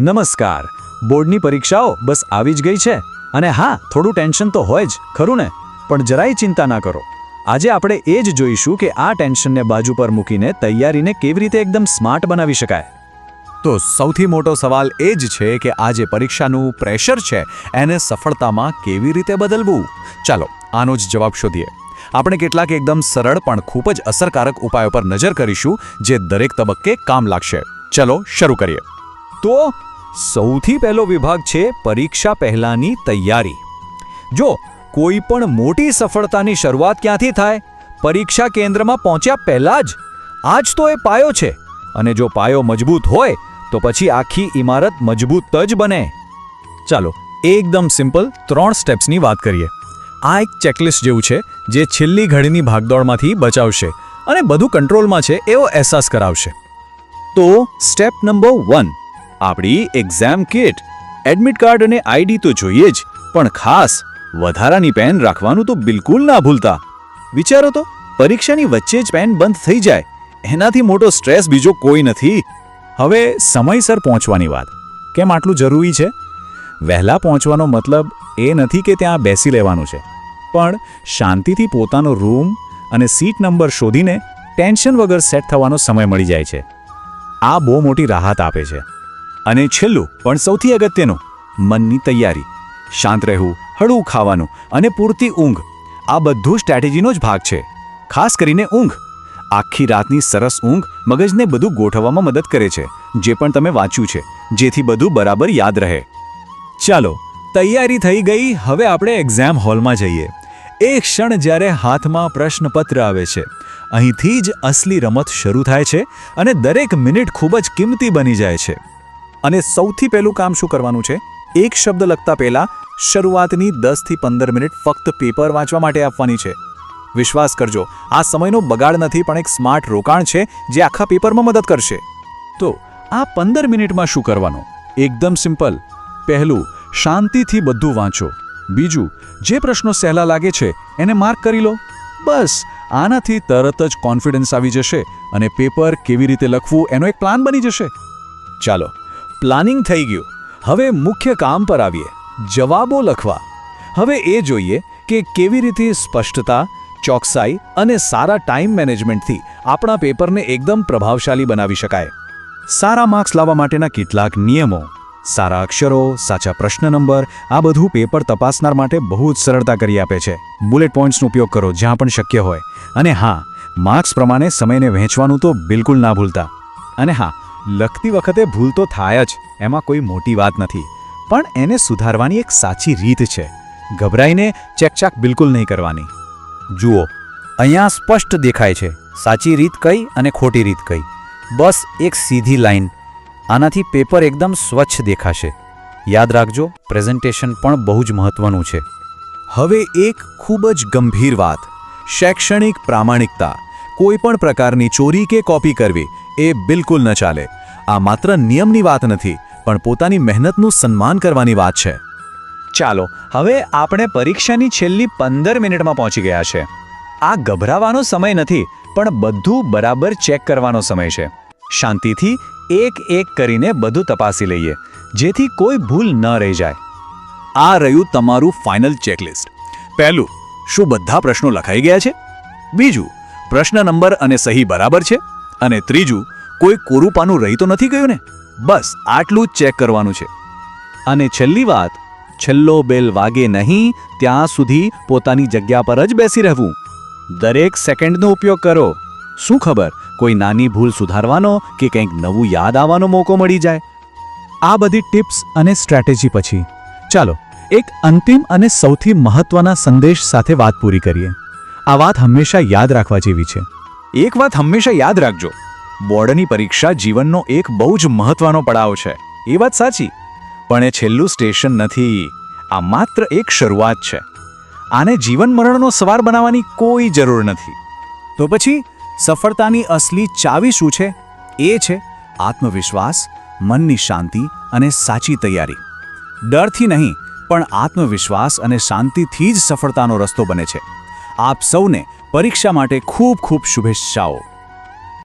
નમસ્કાર. બોર્ડની પરીક્ષાઓ બસ આવી જ ગઈ છે. અને હા, થોડું ટેન્શન તો હોય જ, ખરું ને? પણ જરાય ચિંતા ના કરો. આજે આપણે એ જ જોઈશું કે આ ટેન્શનને બાજુ પર મૂકીને તૈયારીને કેવી રીતે એકદમ સ્માર્ટ બનાવી શકાય. તો સૌથી મોટો સવાલ એ જ છે કે આ જે પરીક્ષાનું પ્રેશર છે, એને સફળતામાં કેવી રીતે બદલવું? ચાલો, આનો જ જવાબ શોધીએ. આપણે કેટલાક એકદમ સરળ પણ ખૂબ જ અસરકારક ઉપાયો પર નજર કરીશું, જે દરેક તબક્કે કામ લાગશે. ચલો, શરૂ કરીએ. તો સૌથી પહેલો વિભાગ છે પરીક્ષા પહેલાની તૈયારી. જો કોઈ પણ મોટી સફળતાની શરૂઆત ક્યાંથી થાય? પરીક્ષા કેન્દ્રમાં પહોંચ્યા પહેલા જ? આ જ તો એ પાયો છે. અને જો પાયો મજબૂત હોય, તો પછી આખી ઇમારત મજબૂત જ બને. ચાલો, એકદમ સિમ્પલ ત્રણ સ્ટેપ્સની વાત કરીએ. આ એક ચેકલિસ્ટ જેવું છે, જે છેલ્લી ઘડીની ભાગદોડમાંથી બચાવશે અને બધું કંટ્રોલમાં છે એવો અહેસાસ કરાવશે. તો, સ્ટેપ નંબર વન. આપણી એક્ઝામ કિટ એડમિટ કાર્ડ અને આઈડી તો જોઈએ જ, પણ ખાસ, વધારાની પેન રાખવાનું તો બિલકુલ ના ભૂલતા. વિચારો તો, પરીક્ષાની વચ્ચે જ પેન બંધ થઈ જાય. એનાથી મોટો સ્ટ્રેસ બીજો કોઈ નથી. હવે સમયસર પહોંચવાની વાત. કેમ આટલું જરૂરી છે? વહેલા પહોંચવાનો મતલબ એ નથી કે ત્યાં બેસી લેવાનું છે. પણ શાંતિથી પોતાનો રૂમ અને સીટ નંબર શોધીને ટેન્શન વગર સેટ થવાનો સમય મળી જાય છે. આ બહુ મોટી રાહત આપે છે. અને છેલ્લું, પણ સૌથી અગત્યનું, મનની તૈયારી. શાંત રહેવું, હળવું ખાવાનું અને પૂરતી ઊંઘ. આ બધું સ્ટ્રેટેજીનો જ ભાગ છે. ખાસ કરીને ઊંઘ. આખી રાતની સરસ ઊંઘ મગજને બધું ગોઠવવામાં મદદ કરે છે, જે પણ તમે વાંચ્યું છે, જેથી બધું બરાબર યાદ રહે. ચાલો, તૈયારી થઈ ગઈ, હવે આપણે એક્ઝામ હોલમાં જઈએ. એ ક્ષણ જ્યારે હાથમાં પ્રશ્નપત્ર આવે છે, અહીંથી જ અસલી રમત શરૂ થાય છે અને દરેક મિનિટ ખૂબ જ કિંમતી બની જાય છે. અને સૌથી પહેલું કામ શું કરવાનું છે? એક શબ્દ લખતા પહેલા શરૂઆતની દસથી પંદર મિનિટ ફક્ત પેપર વાંચવા માટે આપવાની છે. વિશ્વાસ કરજો, આ સમયનો બગાડ નથી પણ એક સ્માર્ટ રોકાણ છે જે આખા પેપરમાં મદદ કરશે. તો, આ પંદર મિનિટમાં શું કરવાનું? એકદમ સિમ્પલ. પહેલું, શાંતિથી બધું વાંચો. બીજું, જે પ્રશ્નો સહેલા લાગે છે, એને માર્ક કરી લો. બસ, આનાથી તરત જ કોન્ફિડન્સ આવી જશે અને પેપર કેવી રીતે લખવું એનો એક પ્લાન બની જશે. ચાલો પ્લાનિંગ થઈ ગયું. હવે મુખ્ય કામ પર આવીએ. જવાબો લખવા. હવે એ જોઈએ કે કેવી રીતે સ્પષ્ટતા, ચોકસાઈ અને સારા ટાઈમ મેનેજમેન્ટથી આપણા પેપરને એકદમ પ્રભાવશાળી બનાવી શકાય. સારા માર્ક્સ લાવવા માટેના કેટલાક નિયમો. સારા અક્ષરો, સાચા પ્રશ્ન નંબર, આ બધું પેપર તપાસનાર માટે બહુ જ સરળતા કરી આપે છે. બુલેટ પોઈન્ટ્સનો ઉપયોગ કરો જ્યાં પણ શક્ય હોય. અને હા, માર્ક્સ પ્રમાણે સમયને વહેંચવાનું તો બિલકુલ ના ભૂલતા. અને હા લખતી વખતે ભૂલ તો થાય જ, એમાં કોઈ મોટી વાત નથી. પણ એને સુધારવાની એક સાચી રીત છે. ગભરાઈને ચેકચાક બિલકુલ નહીં કરવાની. જુઓ, અહીંયા સ્પષ્ટ દેખાય છે. સાચી રીત કઈ અને ખોટી રીત કઈ. બસ એક સીધી લાઈન. આનાથી પેપર એકદમ સ્વચ્છ દેખાશે. યાદ રાખજો, પ્રેઝન્ટેશન પણ બહુ જ મહત્વનું છે. હવે એક ખૂબ જ ગંભીર વાત. શૈક્ષણિક પ્રામાણિકતા. કોઈ પણ પ્રકારની ચોરી કે કોપી કરવી, એ બિલકુલ ન ચાલે. આ માત્ર નિયમની વાત નથી, પણ પોતાની મહેનતનું સન્માન કરવાની વાત છે. ચાલો, હવે આપણે પરીક્ષાની છેલ્લી પંદર મિનિટમાં પહોંચી ગયા છે. આ ગભરાવાનો સમય નથી, પણ બધું બરાબર ચેક કરવાનો સમય છે. શાંતિથી એક એક કરીને બધું તપાસી લઈએ, જેથી કોઈ ભૂલ ન રહી જાય. આ રહ્યું તમારું ફાઇનલ ચેકલિસ્ટ. પહેલું, શું બધા પ્રશ્નો લખાઈ ગયા છે? બીજું, પ્રશ્ન નંબર અને સહી બરાબર છે? અને ત્રીજું કોઈ કોરુપાનું રહી તો નથી ગયું ને? બસ, આટલું જ ચેક કરવાનું છે. અને છેલ્લી વાત, છેલ્લો બેલ વાગે નહીં, ત્યાં સુધી પોતાની જગ્યા પર જ બેસી રહેવું. દરેક સેકન્ડનો ઉપયોગ કરો. શું ખબર, કોઈ નાની ભૂલ સુધારવાનો કે કંઈક નવું યાદ આવવાનો મોકો મળી જાય? આ બધી ટિપ્સ અને સ્ટ્રેટેજી પછી. ચાલો, એક અંતિમ અને સૌથી મહત્વના સંદેશ સાથે વાત પૂરી કરીએ. આ વાત હંમેશા યાદ રાખવા જેવી છે. એક વાત હંમેશા યાદ રાખજો. બોર્ડની પરીક્ષા જીવનનો એક બહુ જ મહત્વનો પડાવ છે. એ વાત સાચી. પણ એ છેલ્લું સ્ટેશન નથી. આ માત્ર એક શરૂઆત છે. આને જીવન મરણનો સવાર બનાવવાની કોઈ જરૂર નથી. તો પછી, સફળતાની અસલી ચાવી શું છે? એ છે આત્મવિશ્વાસ, મનની શાંતિ અને સાચી તૈયારી. ડરથી નહીં, પણ આત્મવિશ્વાસ અને શાંતિથી જ સફળતાનો રસ્તો બને છે. આપ સૌને પરીક્ષા માટે ખૂબ ખૂબ શુભેચ્છાઓ.